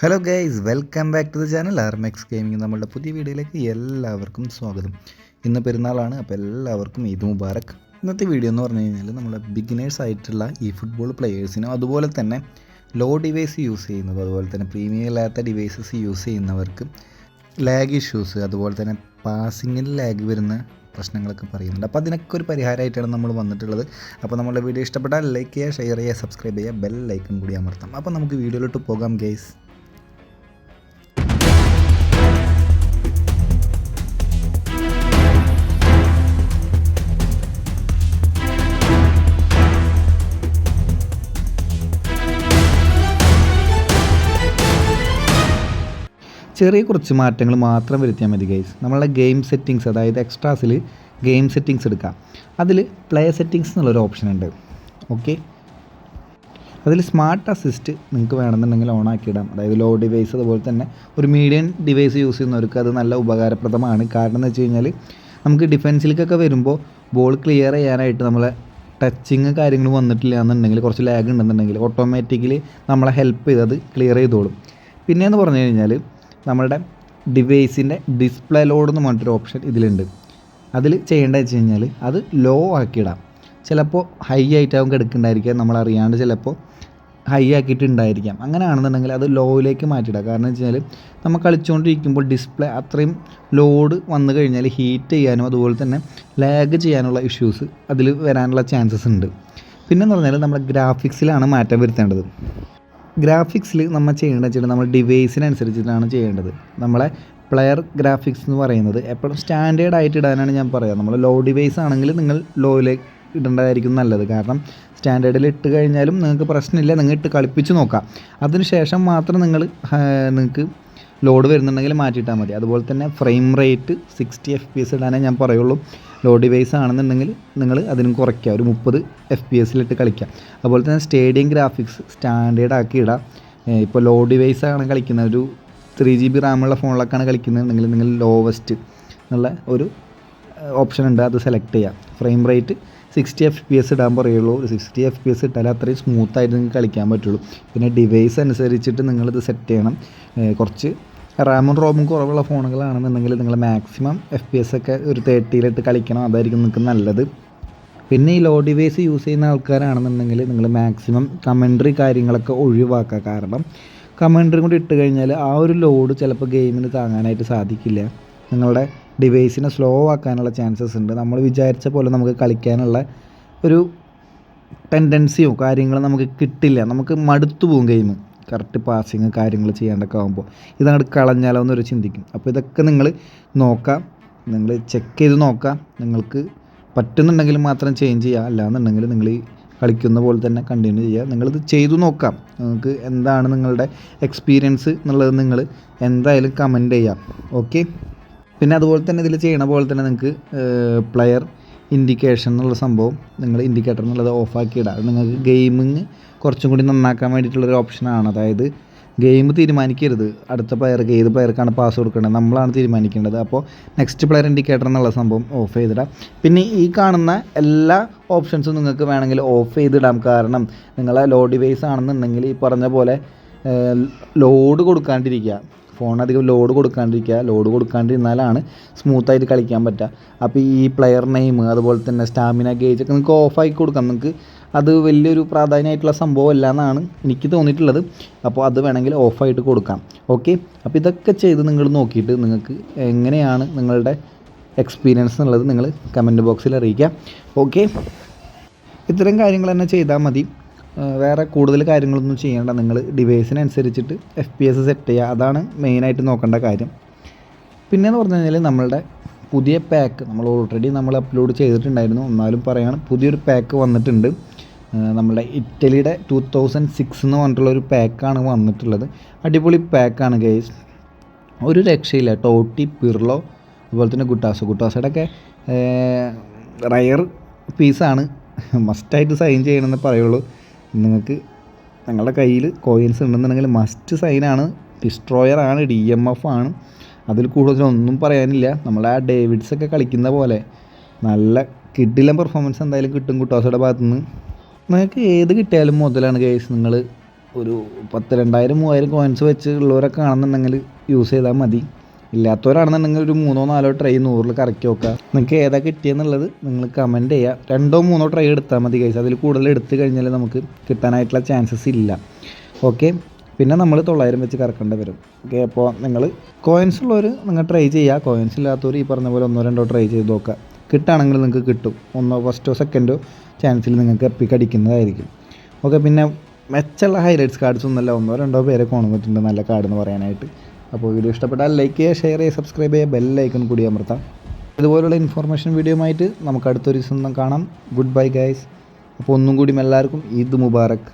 Hello guys welcome back to the channel Armex gaming നമ്മളുടെ പുതിയ വീഡിയോയിലേക്ക് എല്ലാവർക്കും സ്വാഗതം. ഇന്ന് പെരുന്നാളാണ് അപ്പോൾ എല്ലാവർക്കും ഈദ് മുബാറക്. ഇന്നത്തെ വീഡിയോ എന്ന് പറഞ്ഞു കഴിഞ്ഞാൽ നമ്മുടെ ബിഗിനേഴ്സ് ആയിട്ടുള്ള ഈ ഫുട്ബോൾ പ്ലെയേഴ്സിനും അതുപോലെ തന്നെ ലോ ഡിവൈസ് യൂസ് ചെയ്യുന്നത് അതുപോലെ തന്നെ പ്രീമിയം ഇല്ലാത്ത ഡിവൈസസ് യൂസ് ചെയ്യുന്നവർക്ക് ലാഗ് ഇഷ്യൂസ് അതുപോലെ തന്നെ പാസിങ്ങിൽ ലാഗ് വരുന്ന പ്രശ്നങ്ങളൊക്കെ പറയുന്നുണ്ട്. അപ്പോൾ അതിനൊക്കെ ഒരു പരിഹാരമായിട്ടാണ് നമ്മൾ വന്നിട്ടുള്ളത്. അപ്പോൾ നമ്മുടെ വീഡിയോ ഇഷ്ടപ്പെട്ടാൽ ലൈക്ക് ചെയ്യുക ഷെയർ ചെയ്യുക സബ്സ്ക്രൈബ് ചെയ്യുക ബെൽ ലൈക്കും കൂടി അമർത്താം. അപ്പോൾ നമുക്ക് വീഡിയോയിലോട്ട് പോകാം ഗൈസ് ചെറിയ കുറച്ച് മാറ്റങ്ങൾ മാത്രം വരുത്തിയാൽ മതി ഗൈസ് നമ്മളുടെ ഗെയിം സെറ്റിങ്സ് അതായത് എക്സ്ട്രാസിൽ ഗെയിം സെറ്റിങ്സ് എടുക്കാം. അതിൽ പ്ലേ സെറ്റിങ്സ് എന്നുള്ളൊരു ഓപ്ഷൻ ഉണ്ട്. ഓക്കെ അതിൽ സ്മാർട്ട് അസിസ്റ്റ് നിങ്ങൾക്ക് വേണമെന്നുണ്ടെങ്കിൽ ഓൺ ആക്കിയിടാം അതായത് ലോ ഡിവൈസ് അതുപോലെ തന്നെ ഒരു മീഡിയം ഡിവൈസ് യൂസ് ചെയ്യുന്നവർക്ക് അത് നല്ല ഉപകാരപ്രദമാണ്. കാരണം എന്ന് വെച്ച് കഴിഞ്ഞാൽ നമുക്ക് ഡിഫൻസിലേക്കൊക്കെ വരുമ്പോൾ ബോൾ ക്ലിയർ ചെയ്യാനായിട്ട് നമ്മളെ ടച്ചിങ് കാര്യങ്ങൾ വന്നിട്ടില്ല എന്നുണ്ടെങ്കിൽ കുറച്ച് ലാഗ് ഉണ്ടെന്നുണ്ടെങ്കിൽ ഓട്ടോമാറ്റിക്കലി നമ്മളെ ഹെൽപ്പ് ചെയ്ത് അത് ക്ലിയർ ചെയ്തോളും. പിന്നെയെന്ന് പറഞ്ഞു കഴിഞ്ഞാൽ നമ്മളുടെ ഡിവൈസിന്റെ ഡിസ്പ്ലേ ലോഡ് എന്ന് പറഞ്ഞിട്ടൊരു ഓപ്ഷൻ ഇതിലുണ്ട്. അതിൽ ചെയ്യേണ്ടത് വെച്ച് കഴിഞ്ഞാൽ അത് ലോ ആക്കിയിടാം. ചിലപ്പോൾ ഹൈ ആയിട്ടാവും കിടക്കുന്നുണ്ടായിരിക്കാം നമ്മൾ അറിയാണ്ട് ചിലപ്പോൾ ഹൈ ആക്കിയിട്ടുണ്ടായിരിക്കാം. അങ്ങനെയാണെന്നുണ്ടെങ്കിൽ അത് ലോയിലേക്ക് മാറ്റിയിടാം. കാരണം വെച്ച് കഴിഞ്ഞാൽ നമ്മൾ കളിച്ചുകൊണ്ടിരിക്കുമ്പോൾ ഡിസ്പ്ലേ അത്രയും ലോഡ് വന്നു കഴിഞ്ഞാൽ ഹീറ്റ് ചെയ്യാനും അതുപോലെ തന്നെ ലാഗ് ചെയ്യാനുള്ള ഇഷ്യൂസ് അതിൽ വരാനുള്ള ചാൻസസ് ഉണ്ട്. പിന്നെന്ന് പറഞ്ഞാൽ നമ്മുടെ ഗ്രാഫിക്സിലാണ് മാറ്റം വരുത്തേണ്ടത്. ഗ്രാഫിക്സിൽ നമ്മൾ ചെയ്യേണ്ടത് വെച്ചിട്ട് നമ്മൾ ഡിവൈസിനനുസരിച്ചിട്ടാണ് ചെയ്യേണ്ടത്. നമ്മളെ പ്ലെയർ ഗ്രാഫിക്സ് എന്ന് പറയുന്നത് എപ്പോഴും സ്റ്റാൻഡേർഡ് ആയിട്ട് ഇടാനാണ് ഞാൻ പറയുക നമ്മൾ ലോ ഡിവൈസ് ആണെങ്കിൽ നിങ്ങൾ ലോയിലേക്ക് ഇടേണ്ടതായിരിക്കും നല്ലത്. കാരണം സ്റ്റാൻഡേർഡിൽ ഇട്ട് കഴിഞ്ഞാലും നിങ്ങൾക്ക് പ്രശ്നമില്ല. നിങ്ങൾ ഇട്ട് കളിപ്പിച്ച് നോക്കാം. അതിനുശേഷം മാത്രം നിങ്ങൾ നിങ്ങൾക്ക് ലോഡ് വരുന്നുണ്ടെങ്കിൽ മാറ്റിയിട്ടാൽ മതി. അതുപോലെ തന്നെ frame rate sixty F P S ഇടാനേ ഞാൻ പറയുള്ളൂ. ലോഡ് ഡിവൈസ് ആണെന്നുണ്ടെങ്കിൽ നിങ്ങൾ അതിനും കുറയ്ക്കുക. ഒരു മുപ്പത് എഫ് പി എസിലിട്ട് കളിക്കുക. അതുപോലെ തന്നെ സ്റ്റേഡിയം ഗ്രാഫിക്സ് സ്റ്റാൻഡേർഡ് ആക്കി ഇടാം. ഇപ്പോൾ ലോ ഡിവൈസ് ആണ് കളിക്കുന്നത്. ഒരു ത്രീ ജി ബി റാമുള്ള ഫോണിലൊക്കെയാണ് കളിക്കുന്നതെങ്കിൽ നിങ്ങൾ ലോവസ്റ്റ് എന്നുള്ള ഒരു ഓപ്ഷൻ ഉണ്ട്. അത് സെലക്ട് ചെയ്യാം frame rate sixty F P S ഇടാൻ പറയുള്ളൂ. ഒരു സിക്സ്റ്റി എഫ് പി എസ് ഇട്ടാൽ അത്രയും സ്മൂത്തായിട്ട് നിങ്ങൾക്ക് കളിക്കാൻ പറ്റുള്ളൂ. പിന്നെ ഡിവൈസ് അനുസരിച്ചിട്ട് നിങ്ങളിത് സെറ്റ് ചെയ്യണം. കുറച്ച് റാമും റോമും കുറവുള്ള ഫോണുകളാണെന്നുണ്ടെങ്കിൽ നിങ്ങൾ മാക്സിമം എഫ് പി എസ് ഒക്കെ ഒരു തേർട്ടിയിലിട്ട് കളിക്കണം. അതായിരിക്കും നിങ്ങൾക്ക് നല്ലത്. പിന്നെ ഈ ലോ ഡിവൈസ് യൂസ് ചെയ്യുന്ന ആൾക്കാരാണെന്നുണ്ടെങ്കിൽ നിങ്ങൾ മാക്സിമം കമൻട്രി കാര്യങ്ങളൊക്കെ ഒഴിവാക്കുക. കാരണം കമൻട്രി കൂടി ഇട്ട് കഴിഞ്ഞാൽ ആ ഒരു ലോഡ് ചിലപ്പോൾ ഗെയിമിന് താങ്ങാനായിട്ട് സാധിക്കില്ല. നിങ്ങളുടെ ഡിവൈസിനെ സ്ലോ ആക്കാനുള്ള ചാൻസസ് ഉണ്ട്. നമ്മൾ വിചാരിച്ച പോലെ നമുക്ക് കളിക്കാനുള്ള ഒരു ടെൻഡൻസിയോ കാര്യങ്ങളോ നമുക്ക് കിട്ടില്ല. നമുക്ക് മടുത്തു പോകും ഗെയിം കറക്റ്റ് പാസിങ് കാര്യങ്ങൾ ചെയ്യേണ്ടൊക്കെ ആകുമ്പോൾ ഇതങ്ങോട്ട് കളഞ്ഞാലോ എന്നൊരു ചിന്തിക്കും. അപ്പോൾ ഇതൊക്കെ നിങ്ങൾ നോക്കാം. നിങ്ങൾ ചെക്ക് ചെയ്ത് നോക്കാം. നിങ്ങൾക്ക് പറ്റുന്നുണ്ടെങ്കിൽ മാത്രം ചേഞ്ച് ചെയ്യുക അല്ലാന്നുണ്ടെങ്കിൽ നിങ്ങൾ ഈ കളിക്കുന്ന പോലെ തന്നെ കണ്ടിന്യൂ ചെയ്യുക നിങ്ങളിത് ചെയ്തു നോക്കാം. നിങ്ങൾക്ക് എന്താണ് നിങ്ങളുടെ എക്സ്പീരിയൻസ് എന്നുള്ളത് നിങ്ങൾ എന്തായാലും കമന്റ് ചെയ്യാം. ഓക്കെ പിന്നെ അതുപോലെ തന്നെ ഇതിൽ ചെയ്യണ പോലെ തന്നെ നിങ്ങൾക്ക് പ്ലെയർ ഇൻഡിക്കേഷൻ എന്നുള്ള സംഭവം നിങ്ങൾ ഇൻഡിക്കേറ്റർ എന്നുള്ളത് ഓഫാക്കി ഇടാം. നിങ്ങൾക്ക് ഗെയിമിങ് കുറച്ചും കൂടി നന്നാക്കാൻ വേണ്ടിയിട്ടുള്ളൊരു ഓപ്ഷനാണ് അതായത് ഗെയിം തീരുമാനിക്കരുത്. അടുത്ത പ്ലെയർക്ക് ഏത് പ്ലെയർക്കാണ് പാസ് കൊടുക്കേണ്ടത് നമ്മളാണ് തീരുമാനിക്കേണ്ടത്. അപ്പോൾ നെക്സ്റ്റ് പ്ലെയർ ഇൻഡിക്കേറ്റർ എന്നുള്ള സംഭവം ഓഫ് ചെയ്തിടാം. പിന്നെ ഈ കാണുന്ന എല്ലാ ഓപ്ഷൻസും നിങ്ങൾക്ക് വേണമെങ്കിൽ ഓഫ് ചെയ്തിടാം. കാരണം നിങ്ങളെ ലോ ഡിവൈസ് ആണെന്നുണ്ടെങ്കിൽ ഈ പറഞ്ഞ പോലെ ലോഡ് കൊടുക്കാണ്ടിരിക്കുക. ഫോൺ അധികം ലോഡ് കൊടുക്കാണ്ടിരിക്കുക. ലോഡ് കൊടുക്കാണ്ടിരുന്നാലാണ് സ്മൂത്തായിട്ട് കളിക്കാൻ പറ്റുക. അപ്പോൾ ഈ പ്ലെയർ നെയിം അതുപോലെ തന്നെ സ്റ്റാമിന ഗേജ് ഒക്കെ നിങ്ങൾക്ക് ഓഫാക്കി കൊടുക്കാം. നിങ്ങൾക്ക് അത് വലിയൊരു പ്രാധാന്യമായിട്ടുള്ള സംഭവം അല്ല എന്നാണ് എനിക്ക് തോന്നിയിട്ടുള്ളത്. അപ്പോൾ അത് വേണമെങ്കിൽ ഓഫായിട്ട് കൊടുക്കാം. ഓക്കെ അപ്പോൾ ഇതൊക്കെ ചെയ്ത് നിങ്ങൾ നോക്കിയിട്ട് നിങ്ങൾക്ക് എങ്ങനെയാണ് നിങ്ങളുടെ എക്സ്പീരിയൻസ് എന്നുള്ളത് നിങ്ങൾ കമന്റ് ബോക്സിൽ അറിയിക്കാം ഓക്കെ ഇത്തരം കാര്യങ്ങൾ തന്നെ ചെയ്താൽ മതി. വേറെ കൂടുതൽ കാര്യങ്ങളൊന്നും ചെയ്യേണ്ട. നിങ്ങൾ ഡിവൈസിനനുസരിച്ചിട്ട് എഫ് പി എസ് സെറ്റ് ചെയ്യുക. അതാണ് മെയിനായിട്ട് നോക്കേണ്ട കാര്യം. പിന്നെയെന്ന് പറഞ്ഞു കഴിഞ്ഞാൽ നമ്മളുടെ പുതിയ പാക്ക് നമ്മൾ ഓൾറെഡി നമ്മൾ അപ്ലോഡ് ചെയ്തിട്ടുണ്ടായിരുന്നു. എന്നാലും പറയുകയാണ് പുതിയൊരു പാക്ക് വന്നിട്ടുണ്ട്. നമ്മുടെ ഇറ്റലിയുടെ ടു തൗസൻഡ് സിക്സ് എന്ന് പറഞ്ഞിട്ടുള്ള ഒരു പാക്കാണ് വന്നിട്ടുള്ളത്. അടിപൊളി പാക്കാണ് ഗൈസ് ഒരു രക്ഷയില്ല. ടോട്ടി പിർലോ അതുപോലെ തന്നെ ഗുട്ടാസോ ഗുട്ടാസയുടെ ഒക്കെ റയർ പീസാണ് മസ്റ്റായിട്ട് സൈൻ ചെയ്യണമെന്ന് പറയുള്ളൂ. നിങ്ങൾക്ക് നിങ്ങളുടെ കയ്യിൽ കോയിൻസ് ഉണ്ടെന്നുണ്ടെങ്കിൽ മസ്റ്റ് സൈനാണ് ഡിസ്ട്രോയർ ആണ് ഡി എം എഫ് ആണ്. അതിൽ കൂടുതലൊന്നും പറയാനില്ല. നമ്മളെ ആ ഡേവിഡ്സ് ഒക്കെ കളിക്കുന്ന പോലെ. നല്ല കിഡിലും പെർഫോമൻസ് എന്തായാലും കിട്ടും കുട്ടോസയുടെ ഭാഗത്തു നിന്ന് നിങ്ങൾക്ക് ഏത് കിട്ടിയാലും മുതലാണ് കേസ് നിങ്ങൾ ഒരു പത്ത് രണ്ടായിരം മൂവായിരം കോയിൻസ് വെച്ച് ഉള്ളവരൊക്കെ ആണെന്നുണ്ടെങ്കിൽ യൂസ് ചെയ്താൽ മതി. ഇല്ലാത്തവരാണെന്നുണ്ടെങ്കിൽ ഒരു മൂന്നോ നാലോ ട്രൈ നൂറിൽ കറക്കി നോക്കുക നിങ്ങൾക്ക് ഏതാ കിട്ടിയെന്നുള്ളത് നിങ്ങൾ കമന്റ് ചെയ്യുക. രണ്ടോ മൂന്നോ ട്രൈ എടുത്താൽ മതി കൈസ് അതിൽ കൂടുതൽ എടുത്തു കഴിഞ്ഞാൽ നമുക്ക് കിട്ടാനായിട്ടുള്ള ചാൻസസ് ഇല്ല. ഓക്കെ പിന്നെ നമ്മൾ തൊള്ളായിരം വെച്ച് കറക്കേണ്ടി വരും. ഓക്കെ അപ്പോൾ നിങ്ങൾ കോയിൻസ് ഉള്ളവർ നിങ്ങൾ ട്രൈ ചെയ്യുക. കോയിൻസ് ഇല്ലാത്തവർ ഈ പറഞ്ഞ പോലെ ഒന്നോ രണ്ടോ ട്രൈ ചെയ്ത് നോക്കുക. കിട്ടുകയാണെങ്കിൽ നിങ്ങൾക്ക് കിട്ടും. ഒന്നോ ഫസ്റ്റോ സെക്കൻഡോ ചാൻസിൽ നിങ്ങൾക്ക് എപ്പിക്കടിക്കുന്നതായിരിക്കും ഓക്കെ പിന്നെ മെച്ചമുള്ള ഹൈലൈറ്റ്സ് കാർഡ്സ് ഒന്നുമല്ല. ഒന്നോ രണ്ടോ പേരെ കൊണ്ടുവന്നിട്ടുണ്ട് നല്ല കാർഡ് എന്ന് പറയാനായിട്ട്. അപ്പോൾ വീഡിയോ ഇഷ്ടപ്പെട്ടാൽ ലൈക്ക് ചെയ്യുക ഷെയർ ചെയ്യുക സബ്സ്ക്രൈബ് ചെയ്യുക ബെല്ലൈക്കൺ കൂടി അമർത്താം. ഇതുപോലുള്ള ഇൻഫോർമേഷൻ വീഡിയോ ആയിട്ട് നമുക്ക് അടുത്തൊരു ദിവസം കാണാം. ഗുഡ് ബൈ ഗൈസ് അപ്പോൾ ഒന്നും കൂടി എല്ലാവർക്കും ഈദ് മുബാറക്.